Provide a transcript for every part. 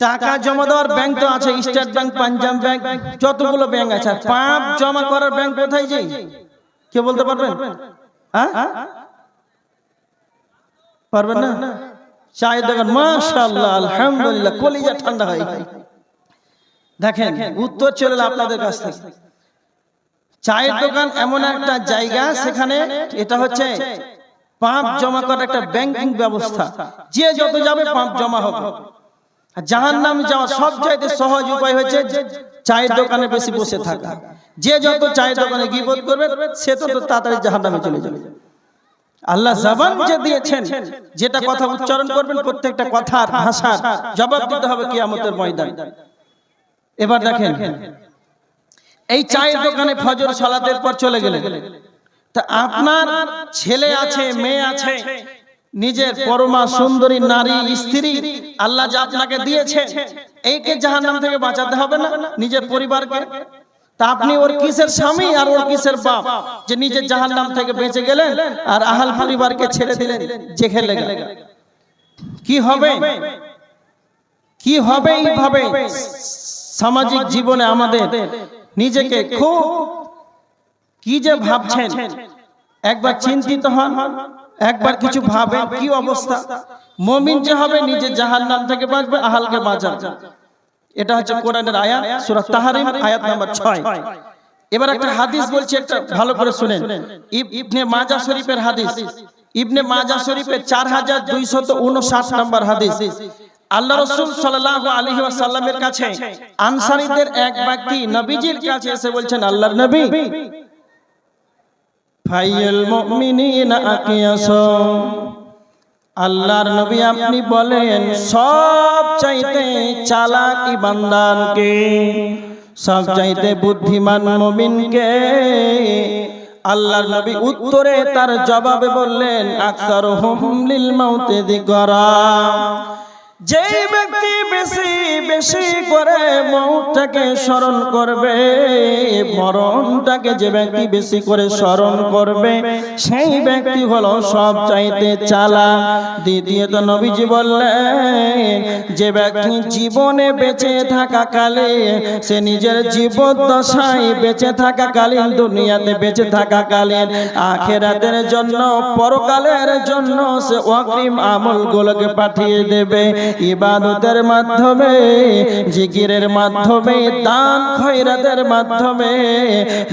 টাকা জমা দেওয়ার ব্যাংক তো আছে স্টেট ব্যাংক পাঞ্জাব ব্যাংক যতগুলো ব্যাংক আছে পাপ জমা করার ব্যাংক কোথায় যাই কে বলতে পারবেন? পারবেন? না? চায়ের দোকান মাশাআল্লাহ আলহামদুলিল্লাহ কলিজা ঠান্ডা হয়। দেখেন উত্তর চলে আপনাদের কাছ থেকে। চায়ের দোকান এমন একটা জায়গা সেখানে এটা হচ্ছে পাপ জমা করার একটা ব্যাংকিং ব্যবস্থা। যে যত যাবে পাপ জমা হবে। জাহান নাম যাওয়া সব চাইতে সহজ উপায় হচ্ছে চায়ের দোকানে বেশি বসে থাকা। যে যত চায়ের দোকানে গিবত করবে সে তো তাড়াতাড়ি জাহান নামে চলে যাবে। আল্লাহ জবান যে দিয়েছেন যেটা কথা উচ্চারণ করবেন প্রত্যেকটা কথার ভাষার। জবাব দিতে হবে কিয়ামতের ময়দান। এবার দেখেন এই চায়ের দোকানে ফজর সালাতের পর চলে গেলেন। তা আপনার ছেলে আছে মেয়ে আছে। নিজের পরমা সুন্দরী নারী স্ত্রী আল্লাহ যা আপনাকে দিয়েছে এইকে জাহান্নাম থেকে বাঁচাতে হবে না। নিজের পরিবারকে তা আপনি ওর কিসের স্বামী আর ওর কিসের বাপ? যে নিজের জাহান্নাম থেকে বেঁচে গেলেন আর আহাল পরিবারকে ছেড়ে দিলেন। জেখে লেগে। কি হবে? কি হবে এইভাবে সামাজিক জীবনে আমাদের নিজেকে খুব কি যে ভাবছেন? একবার চিন্তিত হন। একবার কিছু ভাবেন কি অবস্থা? মমিন যে হবে নিজে জাহান্নাম থেকে বাঁচবে আহালকে বাঁচাবে। এটা হচ্ছে কোরআনের আয়াত সূরা তাহরিম আয়াত নাম্বার 6 এবার একটা হাদিস বলছি একটা ভালো করে শুনেন। ইবনে মাজা শরীফের হাদিস। ইবনে মাজা শরীফের 4259 নম্বর হাদিস। আল্লাহ রাসূল সাল্লাল্লাহু আলাইহি ওয়াসাল্লামের কাছে আনসারীদের এক ব্যক্তি নবীজির কাছে এসে বলছেন আল্লাহর নবী ফাইয়াল মুমিনিনা আকিয়াস। আল্লাহর নবী আপনি বলেন, সব চাইতে চালাক ইমানদারকে সব চাইতে বুদ্ধিমান মুমিনকে। আল্লাহর নবী উত্তরে তার জবাবে বললেন আকসার হুম লিল মাউতে দিকরা যেই ব্যক্তি বেশি বেশি করে মৌটাকে স্মরণ করবে, মরণটাকে যে ব্যক্তি বেশি করে স্মরণ করবে, সেই ব্যক্তি হলো সব চাইতে চালা দ্বিতীয়ত নবীজি বললেন, যে ব্যক্তি জীবনে বেঁচে থাকাকালে, সে নিজের জীবদ্দশায় বেঁচে থাকাকালীন, দুনিয়াতে বেঁচে থাকাকালীন আখেরাতের জন্য, পরকালের জন্য সে অগ্রিম আমলগুলোকে পাঠিয়ে দেবে। ইবাদতের মাধ্যমে, জিকিরের মাধ্যমে, দান খয়রাতের মাধ্যমে,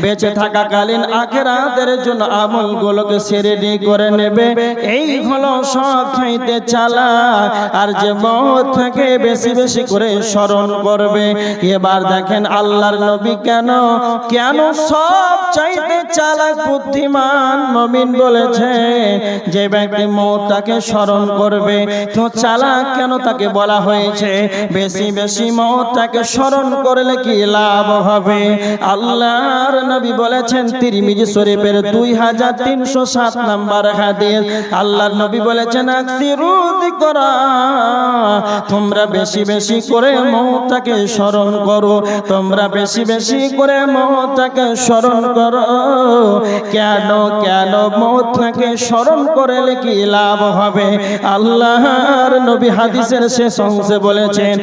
বেঁচে থাকাকালীন আখেরাতের জন্য আমলগুলোকে সেরেডি করে নেবে। এই হলো সব খাইতে চালা। আর যে মত থেকে বেশি বেশি করে স্মরণ করবে। এবার দেখেন আল্লাহর নবী কেন কেন সব চাইতে চালাক বুদ্ধিমান মমিন বলেছে, যে ব্যক্তি মৌতাকে স্মরণ করবে। তো চালাক কেন তাকে বলা হয়েছে, বেশি বেশি মৌতাকে স্মরণ করলে কি লাভ হবে? আল্লাহর নবী বলেছেন, তিরমিজি শরীফের দুই হাজার তিনশো সাত নাম্বার হাদিস। আল্লাহর নবী বলেছেন যিকরা, তোমরা বেশি বেশি করে মৌতাকে স্মরণ করো, তোমরা বেশি বেশি করে মৌতাকে স্মরণ করো। কেন কেন মৌতাকে স্মরণ করলে কি লাভ হবে? আল্লাহর নবী হাদিসের শেষ অংশে বলেছেন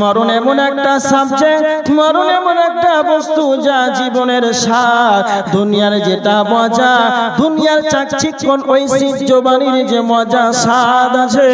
মরণ এমন একটা সাবজেক্ট মরণ এমন একটা বস্তু যা জীবনের স্বাদ দুনিয়ার যেটা মজা, দুনিয়ার চাকচিক্যন ঐশ্বর্যবাণীর যে মজা, স্বাদ আছে,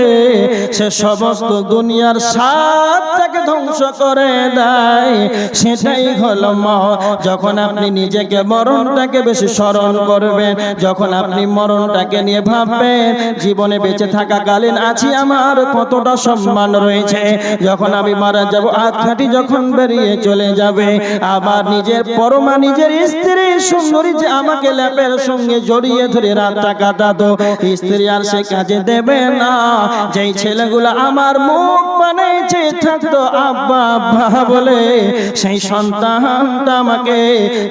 সে সমস্ত দুনিয়ার স্বাদটাকে ধ্বংস করে দেয়। সেটাই হলো মত যখন আপনি নিজেকে মরণটাকে বেশি স্মরণ করবেন, যখন আপনি মরণটাকে নিয়ে ভাববেন জীবনে বেঁচে থাকাকালীন আছি, আমার কতটা সম্মান রয়েছে। যখন আমি মারা যাব, আত্মাটি যখন বেরিয়ে চলে যাবে আবার নিজের পরমা, নিজের স্ত্রী সুন্দরী যে আমাকে ল্যাপের সঙ্গে জড়িয়ে ধরে রাতটা কাটাতো, স্ত্রী আর সে কাজে দেবে না। যেই ছেলেগুলো আমার মুখ বানিয়েছে, থাকতো আব্বা আব্বা বলে, সেই সন্তানটা আমাকে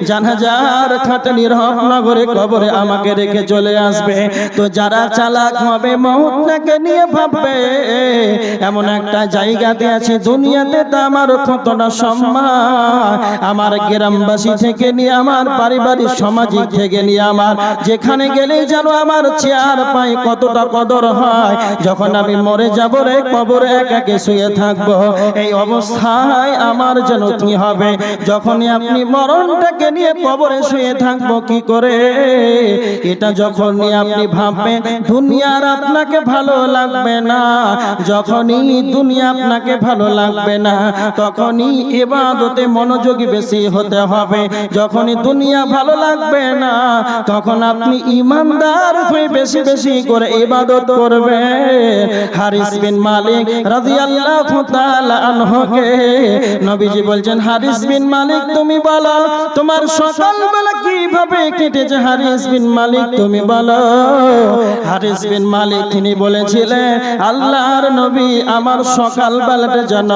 জানাজার খাটনি রহনগরে কবরে আমাকে রেখে চলে আসবে। তো যারা চালাক হবে মহুতটাকে নিয়ে ভাববে। এমন একটা জায়গাতে আছে দুনিয়াতে তো আমার কতটা সম্মান। আমার গ্রামবাসী থেকে নিয়ে, আমার পারিবারিক সামাজিক থেকে নিয়ে, আমার যেখানে গেলে যেন আমার চেয়ার পাই কতটা কদর হয়। যখন আমি মরে যাব রে, কবরে একাকে শুয়ে থাকব। এই অবস্থায় আমার যেন কি হবে? যখনই আপনি মরণটাকে নিয়ে কবরে শুয়ে থাকব, কি করে? এটা যখনই আপনি ভাববেন দুনিয়ার আপনাকে ভালো লাগবে না। যখনই দুনিয়া আপনাকে ভালো লাগবে না, তখনই এবাদতে মনোযোগী বেশি হতে হবে। যখনই দুনিয়া ভালো লাগবে না, তখন আপনি ইমানদার হয়ে বেশি বেশি করে ইবাদত করবেন। হারিস বিন মালিক রাদিয়াল্লাহু তাআলা আনহুকে নবীজি বলছেন, হারিস বিন মালিক, তুমি বলো, তোমার সকালবেলা কীভাবে কেটেছে? হারিস বিন মালিক, তুমি বলো। হারিস বিন মালিক, তিনি বলেছিলেন, আল্লাহর নবী আমার সকাল বেলাতে যেন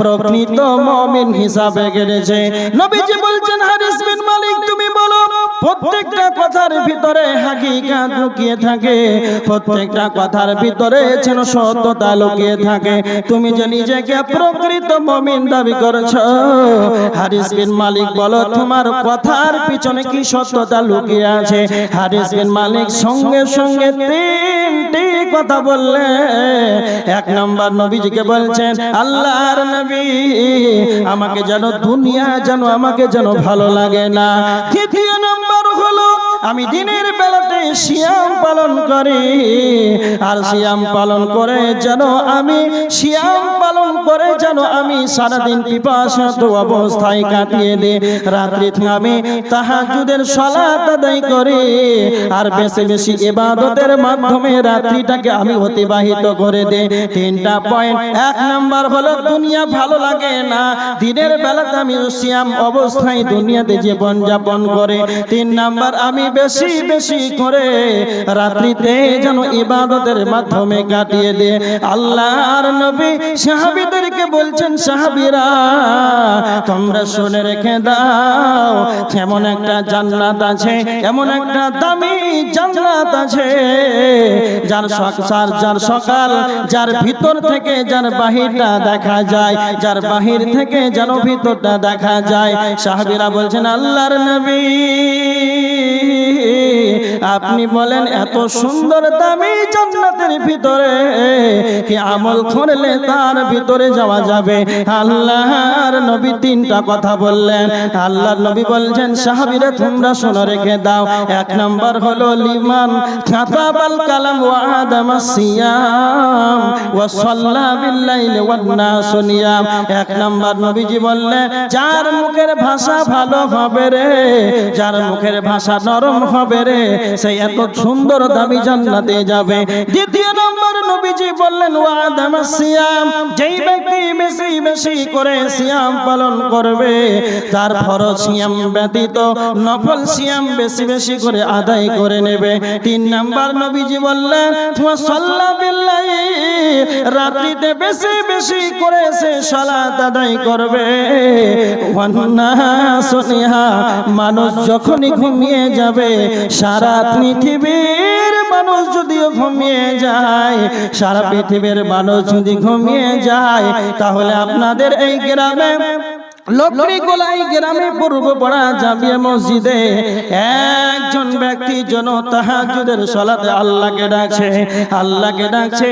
প্রকৃত মমিন হিসাবে গেড়েছে। নবীজি বলছেন হারিস বিন মালিক, তুমি প্রত্যেকটা কথার ভিতরে হাকিকাত লুকিয়ে থাকে। প্রত্যেকটা কথার ভিতরে যেন সত্যতা লুকিয়ে থাকে। তুমি যে নিজেকে প্রকৃত মুমিন দাবি করেছ, হারিস বিন মালিক বলো, তোমার কথার পিছনে কি সত্যতা লুকিয়ে আছে? হারিস বিন মালিক সঙ্গে সঙ্গে তিনটি কথা বললে, এক নম্বর নবীজিকে বলছেন, আল্লাহর নবী, আমাকে যেন দুনিয়া যেন আমাকে যেন ভালো লাগে না। দ্বিতীয় আমি দিনের বেলাতে শিয়াম পালন করি। আর শিয়াম পালন করে যেন আমি শিয়াম পালন করে যেন আমি সারাদিন পিপাসত অবস্থায় কাটিয়ে দে রাত্রি আমি তাহাজুদের সলাত আদায় করি। আর বেশি বেশি ইবাদতের মাধ্যমে রাত্রিটাকে আমি অতিবাহিত করে দে তিনটা পয়েন্ট এক নাম্বার হলো দুনিয়া ভালো লাগে না। দিনের বেলাতে আমি শিয়াম অবস্থায় দুনিয়াতে জীবন যাপন করে। তিন নাম্বার আমি বেশি বেশি করে রাত্রিতে যেন ইবাদতের মাধ্যমে কাটিয়ে দে আল্লাহর নবী সাহাবীদেরকে বলছেন, সাহাবীরা, তোমরা শুনে রেখে দাও এমন একটা জান্নাত আছে, এমন একটা দামি জান্নাত আছে, যার সকাল যার সকাল, যার ভিতর থেকে যার বাহিরটা দেখা যায়, যার বাহির থেকে যেন ভিতরটা দেখা যায়। সাহাবীরা বলছেন, আল্লাহর নবী। আপনি বলেন, এত সুন্দর দামি জান্নাতের ভিতরে কি আমল করলে তার ভিতরে যাওয়া যাবে? আল্লাহর নবী তিনটা কথা বললেন। আল্লাহর নবী বলছেন, সাহাবীরা তোমরা শোনো, রেখে দাও। এক নাম্বার হলো লিমান খাতাবাল কালাম ওয়া আদাম সিয়াম ওয়া সাল্লা বিল্লাইল ওয়ান নাস নিয়াম। এক নাম্বার নবীজি বললেন, যার মুখের ভাষা ভালো হবে রে, যার মুখের ভাষা নরম হবে রে সেই এত সুন্দর দামি জান্নাতে যাবে। দ্বিতীয় নম্বর নবীজি বললেন সিয়াম। যেই ব্যক্তি বেশি করে সিয়াম পালন করবে। তার ফরজ সিয়াম ব্যতীত নফল সিয়াম বেশি বেশি করে আদায় করে নেবে। তিন নাম্বার নবীজি বললেন রাত্রিতে বেশি বেশি করে সে সালাত আদায় করবে। মানুষ যখনই ঘুমিয়ে যাবে, সারা পৃথিবীর মানুষ যদিও ঘুমিয়ে যায় সারা পৃথিবীর মানুষ যদি ঘুমিয়ে যায় তাহলে আপনাদের এই গ্রামে গোলাই গ্রামে মসজিদে একজন ব্যক্তি সলাতে আল্লাহকে ডাকছে আল্লাহকে ডাকছে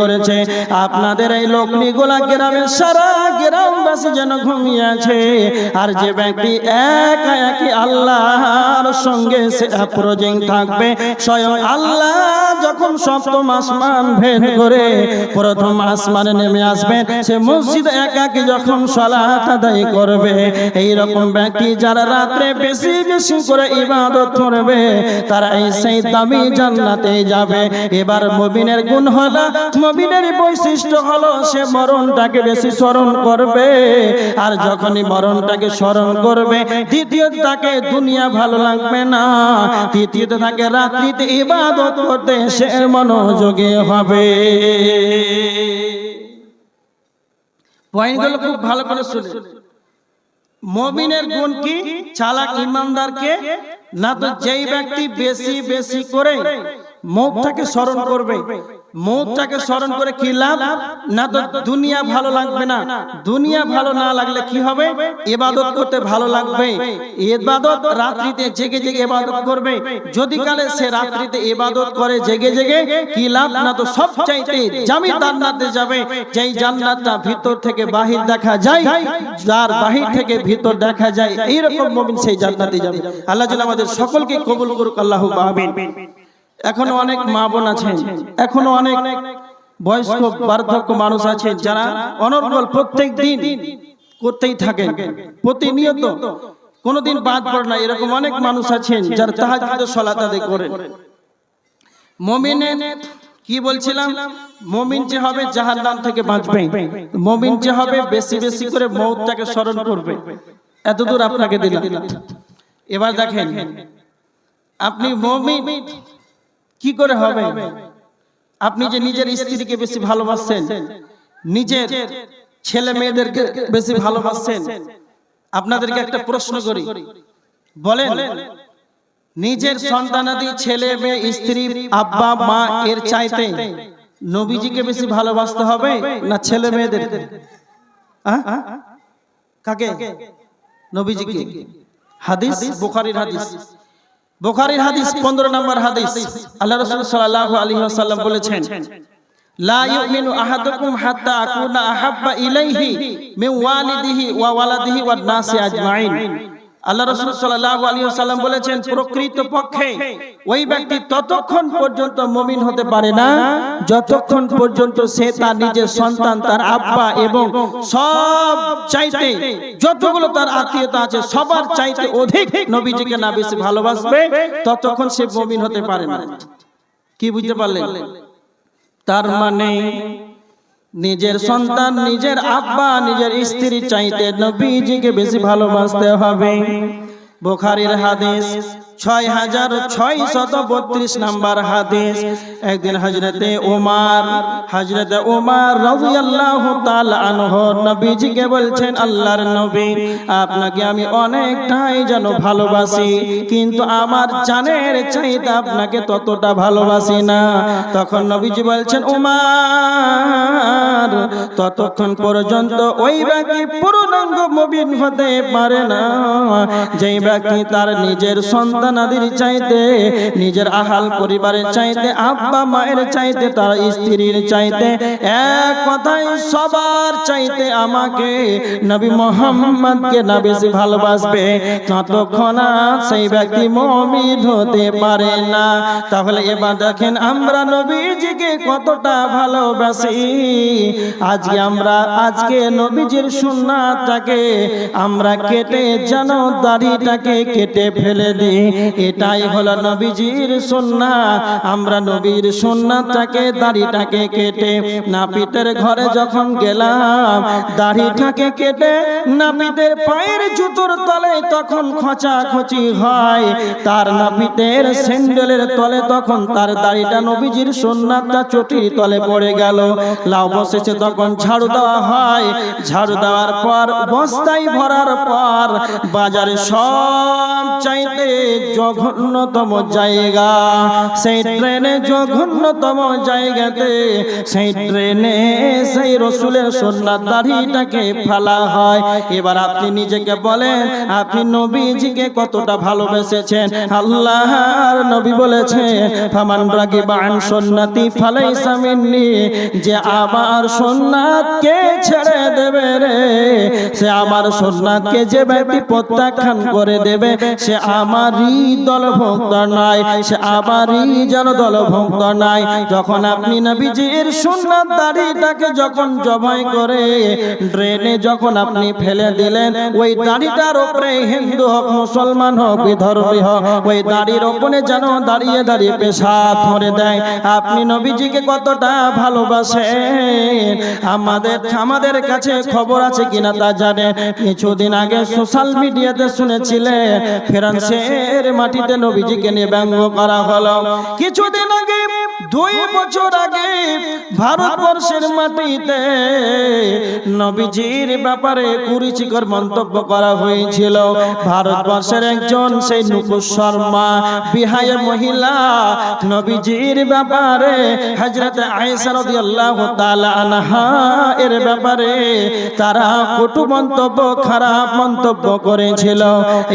করেছে। আপনাদের এই লকড়ি গোলা গ্রামের সারা গ্রামবাসী যেন ঘুমিয়ে আছে। আর যে ব্যক্তি একা একই আল্লাহর সঙ্গে সে প্রজেং থাকবে, স্বয়ং আল্লাহ যখন সপ্তম আসমান ভেদ করে প্রথম আসমানে নেমে আসবে সে মসজিদ একাকি যখন সালাত আদায় করবে এই রকম ব্যক্তি যারা রাত্রে বেশি বেশি করে ইবাদত করবে তারা এই সেই দামি জান্নাতে যাবে। এবার মুমিনের গুণ হলো, মুমিনের বৈশিষ্ট্য হলো সে মরণটাকে বেশি স্মরণ করবে, আর যখনই মরণটাকে স্মরণ করবে, দ্বিতীয়ত তাকে দুনিয়া ভালো লাগবে না। তৃতীয়ত তাকে রাত্রিতে ইবাদত করতে সে মনোযোগী হবে। পয়েন্টগুলো খুব ভালো করে শুনে। মমিনের গুণ কি? চালাক ইমানদারকে না তো যেই ব্যক্তি বেশি বেশি করে মৌতটাকে স্মরণ করবে। মৌতটাকে স্মরণ করে কি লাভ? না তো দুনিয়া ভালো লাগবে না। দুনিয়া ভালো না লাগলে কি হবে? ইবাদত করতে ভালো লাগবে। এবাদত রাত্রিতে জেগে জেগে এবাদত করবে। যদি কালে সে রাত্রিতে এবাদত করে জেগে জেগে, কি লাভ? না তো সব চাইতে জামি জান্নাতে যাবে। যেই জান্নাতটা ভিতর থেকে বাহির দেখা যায়, যার বাহির থেকে ভিতর দেখা যায়, এইরকম মুমিন সেই জান্নাতে যাবে। আল্লাহ আমাদের সকলকে কবুল করুক, আল্লাহ আমিন এখনও অনেক মা বোন আছেন। এখনও অনেক বয়স্ক বার্ধক্য মানুষ আছে যারা অনর্গল প্রত্যেক দিন করতেই থাকেন। প্রতিনিয়ত কোনোদিন বাদ পড়ে না, এরকম অনেক মানুষ আছেন যারা তাহাজ্জুদ সালাত আদায় করেন। মুমিনের কি বলছিলাম? মুমিন যে হবে জাহান্নাম থেকে বাঁচবে। মুমিন যে হবে বেশি বেশি করে মৌতটাকে স্মরণ করবে। এতদূর আপনাকে দিলাম। এবার দেখেন, আপনি মুমিন কি করে হবে? আপনি যে নিজের স্ত্রীকে বেশি ভালোবাসছেন নিজের ছেলে মেয়েদেরকে বেশি ভালোবাসছেন আপনাদেরকে একটা প্রশ্ন করি। বলেন নিজের সন্তানাদি ছেলে মেয়ে স্ত্রী আব্বা মা এর চাইতে নবীজিকে বেশি ভালোবাসতে হবে না ছেলে মেয়েদের? কাকে? নবীজিকে। হাদিস বুখারীর হাদিস। বুখারীর হাদিস 15 নম্বর হাদিস। আল্লাহ রাসূল সাল্লাল্লাহু আলাইহি ওয়াসাল্লাম বলেছেন, লা ইউমিনু আহাদুকুম হাত্তা আকুনা আহাব্বা ইলাইহি মিন ওয়ালিদিহি ওয়া ওয়ালাদিহি ওয়ান নাসি আজমাইন। আল্লাহ রাসূল সাল্লাল্লাহু আলাইহি সাল্লাম বলেছেন, প্রকৃত পক্ষে ওই ব্যক্তি ততক্ষণ পর্যন্ত মমিন হতে পারে না, যতক্ষণ পর্যন্ত সে তার নিজের সন্তান, তার আব্বা এবং সব চাইতে যতগুলো তার আত্মীয়তা আছে, সবার চাইতে অধিক নবীজিকে না বেশি ভালোবাসবে, ততক্ষণ সে মমিন হতে পারে না। কি বুঝতে পারলেন? তার মানে নিজের সন্তান নিজের আব্বা নিজের স্ত্রী চাইতে নবীজিকে বেশি ভালোবাসতে হবে। বোখারির হাদিস ছয় হাজার ছয় শত বত্রিশ নাম্বার হাদিস। একদিন হজরতে হজরতে ওমার রাদিয়াল্লাহু তাআলা আনহু নবীজিকে বলছেন, আল্লাহর নবী, আপনাকে আমি অনেকটাই যেন ভালোবাসি, কিন্তু আমার জানের চাইতে আপনাকে ততটা ভালোবাসি না। তখন নবীজি বলছেন ওমার ততক্ষণ পর্যন্ত ওই ব্যক্তি পূর্ণাঙ্গ মুমিন হতে পারে না। যেই ব্যক্তি তার নিজের সন্তানাদির চাইতে, নিজের আহাল পরিবারের চাইতে, আব্বা মায়ের চাইতে, তার স্ত্রীর চাইতে, এক কথায় সবার চাইতে আমাকে নবী মোহাম্মদকে না বেশি ভালোবাসবে। ততক্ষণ সেই ব্যক্তি মমিন হতে পারে না। তাহলে এবার দেখেন আমরা নবীজিকে কতটা ভালোবাসি। আজকে আমরা, আজকে নবীজির সুন্নাতটাকে আমরা কেটে যেন দাড়িটাকে কেটে ফেলে দিই। এটাই হলো নবীজির সুন্নাত আমরা নবীর সুন্নাতটাকে দাড়িটাকে কেটে নাপিতের ঘরে যখন গেলাম, দাড়িটাকে কেটে নাপিতের পায়ের জুতোর তলে তখন খোঁচা খচি হয়। তার নাপিতের স্যান্ডেলের তলে তখন তার দাড়িটা নবীজির সুন্নাতটা চটির তলে পড়ে গেল। লাউ বসেছে তখন ঝাড়ু দেওয়া হয়। ঝাড়ু দেওয়ার পর বস্তায় ভরার পর বাজারে সব চাইতে জঘন্যতম জায়গা। সেই ট্রেনে জঘন্যতম জায়গাতে, সেই ট্রেনে সেই রসুলের সোনার দাড়িটাকে ফেলা হয়। এবার আপনি নিজেকে বলেন, আপনি নবীজিকে কতটা ভালোবেসেছেন? আল্লাহর নবী বলেছেন, ফামান রাগিবান সুন্নতি ফালাইসা মিন্নি, যে আমার সোনাতকে ছেড়ে দেবে রে, সে আমার সোনাতকে যে ব্যক্তি প্রত্যাখ্যান করে দেবে, সে আমারই দলভুক্ত নয় সে আমারই যেন দলভুক্ত নয় যখন আপনি নবীজির সুন্নাত দাড়িটাকে যখন জবাই করে, ড্রেনে যখন আপনি ফেলে দিলেন, ওই দাড়িটার উপরে হিন্দু হোক, মুসলমান হোক, বিধর্মী হোক, ওই দাড়ির ওপরে যেন দাঁড়িয়ে দাঁড়িয়ে পেশাব করে দেয়। আপনি নবীজিকে কতটা ভালোবাসেন? আমাদের আমাদের কাছে খবর আছে কিনা তা জানেন। কিছুদিন আগে সোশ্যাল মিডিয়াতে শুনেছিলেন ফ্রান্সের মাটিতে নবীজিকে নিয়ে ব্যঙ্গ করা হলো। কিছুদিন আগে দুই বছর আগে ভারতবর্ষের মাটিতে নবীজির ব্যাপারে কুরুচিকর মন্তব্য করা হয়েছিল। ভারতবর্ষের একজন সেই নুপুর শর্মা বিহায় মহিলা, নবীজির ব্যাপারে হজরত আনহা এর ব্যাপারে তারা কটু মন্তব্য, খারাপ মন্তব্য করেছিল।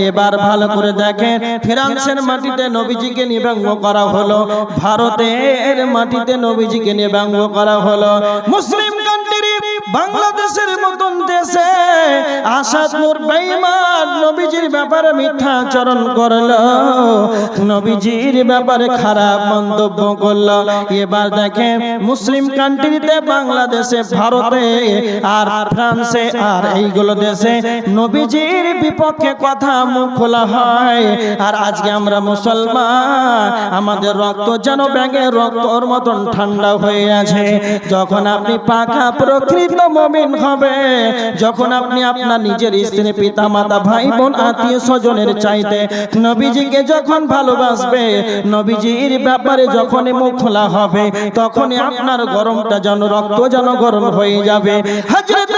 এবার ভালো করে দেখেন, ফ্রান্সের মাটিতে নবীজিকে নিয়ে ব্যঙ্গ করা হলো। ভারতের মাটিতে নবীজিকে নিয়ে ব্যঙ্গ করা হলো। মুসলিম বাংলাদেশের মতন দেশে আসাদ নূর নবীজির ব্যাপারে মিথ্যাচরণ করল, নবীজির ব্যাপারে খারাপ মন্তব্য করল। এবার দেখেন মুসলিম কান্ট্রিতে বাংলাদেশে, ভারতে আর ফ্রান্সে আর এইগুলো দেশে নবীজির বিপক্ষে কথা মুখ খোলা হয়। আর আজকে আমরা মুসলমান, আমাদের রক্ত যেন ব্যাঙের রক্তর মতন ঠান্ডা হয়ে আছে। যখন আপনি পাকা প্রকৃত মমিন হবে। যখন আপনি আপনার নিজের স্ত্রী পিতা মাতা ভাই বোন আত্মীয় স্বজনের চাইতে নবীজিকে যখন ভালোবাসবে, নবীজির ব্যাপারে যখন মুখ খোলা হবে তখন আপনার গরমটা যেন রক্ত যেন গরম হয়ে যাবে। হজরত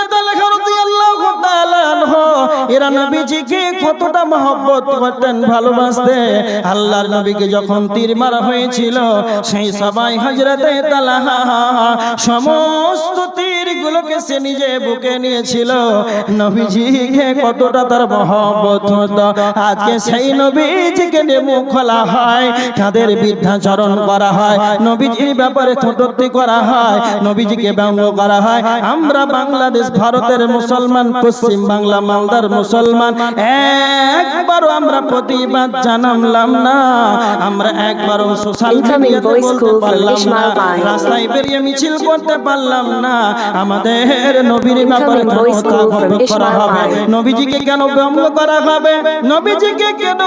কতটা তীর মহব্বত আজকে সেই নবীজিকে মুখ খোলা হয়, তাদের বৃদ্ধাচরণ করা হয়, নবীজির ব্যাপারে কটূক্তি করা হয়, নবীজিকে ব্যঙ্গ করা হয়। আমরা বাংলাদেশ, ভারতের মুসলমান পশ্চিম বাংলা মালদার মুসলমান একবারও আমরা প্রতিবাদ জানালাম না। আমরা একবারও সোশ্যাল মিডিয়াতে বলতে পারলাম না রাস্তায় বেরিয়ে মিছিল করতে পারলাম না। আমাদের নবীর ব্যাপারে করা হবে? নবীজিকে কেন ব্যঙ্গ করা হবে? নবীজিকে কেন.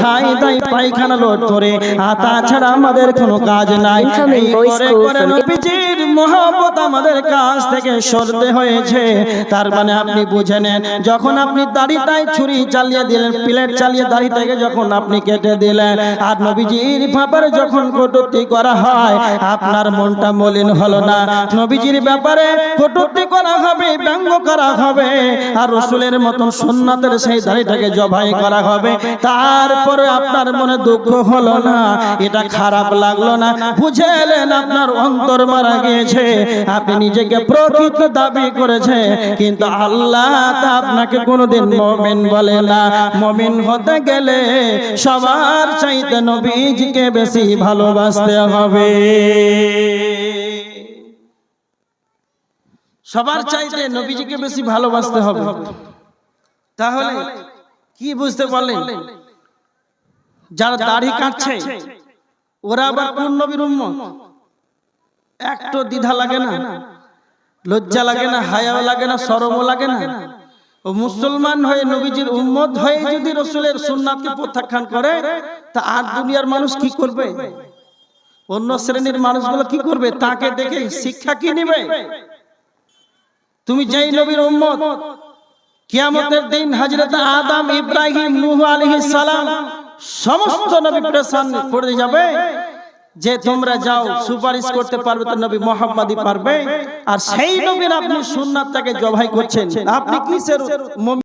খাই পায়খানা লোড করে আর তাছাড়া আমাদের কোনো কাজ নাই। করে নবীজির মহব্বত আমাদের কাছ থেকে সরতে হয়েছে। তার মানে আপনি বুঝে নেন, যখন আপনি দাড়িটাই ছুরি চালিয়ে দিলেন, প্লেট চালিয়ে দাড়িটাকে যখন আপনি কেটে দিলেন, আর নবীজির ব্যাপারে যখন কটূক্তি করা হয়, আপনার মনটা মলিন হলো না। নবীজির ব্যাপারে কটূক্তি করা হবে, ব্যঙ্গ করা হবে, আর রসুলের মতন সুন্নাতের সেই দাড়িটাকে জবাই করা হবে। তারপরে আপনার মনে দুঃখ হলো না, এটা খারাপ লাগল না। বুঝে এলেন আপনার অন্তর মারা গিয়েছে আপনি নিজেকে প্রকৃত দাবি করেছে, কিন্তু আল্লাহ তা আপনাকে কোনোদিন মমিন বলে না। মমিন হতে গেলে সবার চাইতে নবীজিকে বেশি ভালোবাসতে হবে। সবার চাইতে নবীজিকে বেশি ভালোবাসতে হবে। তাহলে কি বুঝতে পারলেন? যারা দাড়ি কাটছে, ওরা আবার কোন নবীর উম্মত? একটু দ্বিধা লাগে না, লজ্জা লাগে না, হায়াও লাগে না শরমও লাগে না। ও মুসলমান হয়ে নবীজির উম্মত হয়ে যদি রসুলের সুন্নাতকে প্রত্যাখ্যান করে, তা আর দুনিয়ার মানুষ কি করবে? অন্য শ্রেণির মানুষগুলো কি করবে? তাকে দেখে শিক্ষা কি নেবে? তুমি যেই নবীর উম্মত, কিয়ামতের দিন হযরত আদম, ইব্রাহিম, নূহ আলাইহিস সালাম, সমস্ত নবী প্রেসান পড়ে যাবে। যে তোমরা যাও, সুপারিশ করতে পারবে তো নবী মোহাম্মদই পারবে। আর সেই নবীর আপনি সুন্নাতটাকে জবাই করছেন। আপনি কিসের